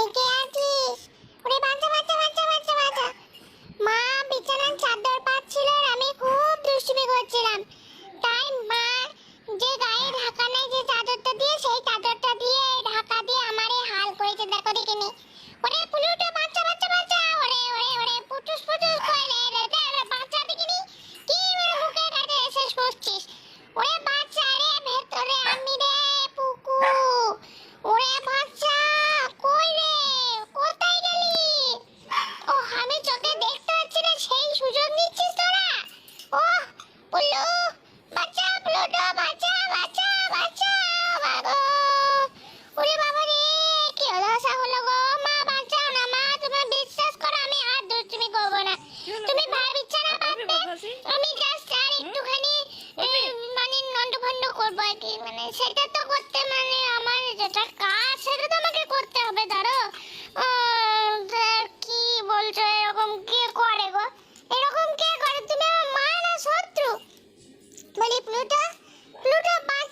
এই আছিস? ওরে বাচ্চা বাচ্চা বাচ্চা বাচ্চা বাচ্চা মা, বিছানার চাদর পাচ্ছিল আর আমি খুব দুষ্টুমি করছিলাম। তাই মা, যে গায়ে ঢাকা নাই যে চাদরটা দিয়ে, সেই চাদরটা দিয়ে, ঢাকা দিয়ে আমারে হাল করেছে। দেখো দেখিনি। ওরে সুযোগ নিচ্ছিস তোরা। ও পুলু বাচ্চা প্লুটো বাচ্চা বাচ্চা বাচ্চা বাগো ওরে বাবা রে কি হলাসা হলো গো। মা বাঁচাও না মা তুমি বিশ্বাস করো আমি আর দুষ্টুমি করব না। তুমি ভাবিচ্ছ না পারবে আমি জাস্ট আর একটুখানি মানে নন্দ ভন্ড করব আর কি মানে সেটা তো করতে মানে আমার যেটা কাজ મને પ્લુટો પ્લુટો પાંચ